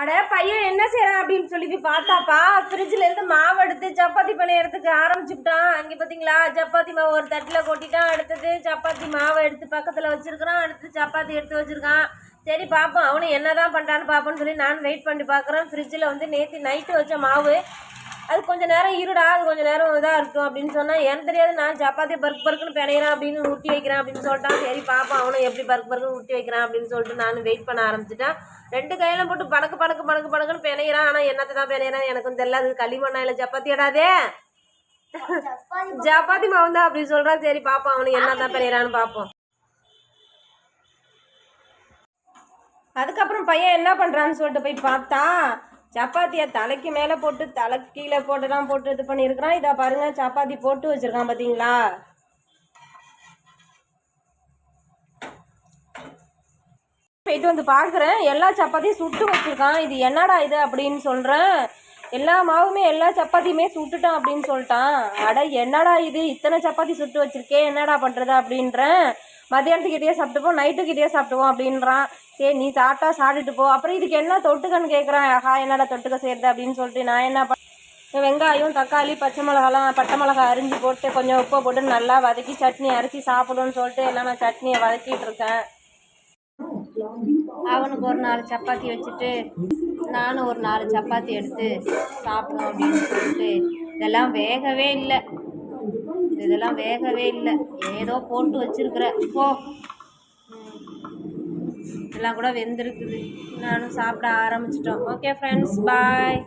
அட பையன் என்ன செய்யறான் அப்படின்னு சொல்லி போய் பார்த்தாப்பா. ஃப்ரிட்ஜ்ல இருந்து மாவு எடுத்து சப்பாத்தி பிணையறதுக்கு ஆரம்பிச்சுட்டான். அங்கே பார்த்தீங்களா சப்பாத்தி மாவு ஒரு தட்டில் கொட்டிட்டான். அடுத்தது சப்பாத்தி மாவை எடுத்து பக்கத்தில் வச்சிருக்கிறான். அடுத்து சப்பாத்தி எடுத்து வச்சிருக்கான். சரி பார்ப்போம் அவனு என்னதான் பண்ணுறான்னு பார்ப்போன்னு சொல்லி நான் வெயிட் பண்ணி பார்க்குறேன் ஃப்ரிட்ஜில் வந்து நேற்று நைட்டு வச்ச மாவு அது கொஞ்சம் நேரம் இருடா அது கொஞ்சம் நேரம் இதாக இருக்கும் அப்படின்னு சொன்னால் எனக்கு தெரியாது நான் சப்பாத்தி பருக்கு பருக்குன்னு பிணையிறேன் அப்படின்னு ஊட்டி வைக்கிறேன் அப்படின்னு சொல்லிட்டான். சரி பாப்பா அவனும் எப்படி பருக்கு பருக்குன்னு ஊட்டி வைக்கிறான் அப்படின்னு சொல்லிட்டு நான் வெயிட் பண்ண ஆரம்பிச்சிட்டேன். ரெண்டு கையில போட்டு படக்கு படக்கு படக்கு படக்குன்னு பிணையிறான். ஆனால் என்னத்தை தான் பிணையிறான் எனக்கும் தெரியல. அது களிமண்ணாயில் சப்பாத்தி இடாதே சப்பாத்தி மாவு தான் அப்படி சொல்கிறான் சரி பாப்போம் அவனுக்கு என்ன தான் பிணையிறான்னு பார்ப்போம் அதுக்கப்புறம் பையன் என்ன பண்ணுறான்னு சொல்லிட்டு போய் பார்த்தா சப்பாத்தியை தலைக்கு மேலே போட்டு தலை கீழே போட்டுலாம் போட்டு இது பண்ணியிருக்கிறான். இதை பாருங்க சப்பாத்தி போட்டு வச்சுருக்கான் பார்த்தீங்களா போயிட்டு வந்து பார்க்குறேன் எல்லா சப்பாத்தியும் சுட்டு வச்சுருக்கான். இது என்னடா இது அப்படின்னு சொல்கிறேன் எல்லா மாவுமே எல்லா சப்பாத்தியுமே சுட்டுட்டான் அப்படின்னு சொல்லிட்டான். அட என்னடா இது? இத்தனை சப்பாத்தி சுட்டு வச்சிருக்கே என்னடா பண்ணுறது அப்படின்றேன். மத்தியானத்துக்கு இதையே சாப்பிட்டுப்போம் நைட்டுக்கு இதையே சாப்பிட்டுவோம் அப்படின்றான். சரி நீ சாப்பிட்டா சாப்பிட்டுட்டு போ. அப்புறம் இதுக்கு என்ன தொட்டுக்கன்னு கேட்குறான் ஆஹா என்னடா தொட்டுக்க செய்யறது அப்படின்னு சொல்லிட்டு நான் என்ன பண்ண வெங்காயம் தக்காளி பச்சை மிளகாலாம் பட்டை மிளகா அரிஞ்சு போட்டு கொஞ்சம் உப்பை போட்டு நல்லா வதக்கி சட்னி அரைச்சி சாப்பிடுன்னு சொல்லிட்டு எல்லாம் நான் சட்னியை வதக்கிட்டு இருக்கேன். அவனுக்கு ஒரு நாலு சப்பாத்தி வச்சுட்டு நானும் ஒரு நாலு சப்பாத்தி எடுத்து சாப்பிடும் அப்படின்னு சொல்லிட்டு இதெல்லாம் வேகவே இல்லை. இதெல்லாம் வேகவே இல்லை. ஏதோ போட்டு வச்சிருக்கிற. போ. இதெல்லாம் எல்லாம் கூட வெந்திருக்குது. நானும் சாப்பிட ஆரம்பிச்சிட்டோம். Okay friends bye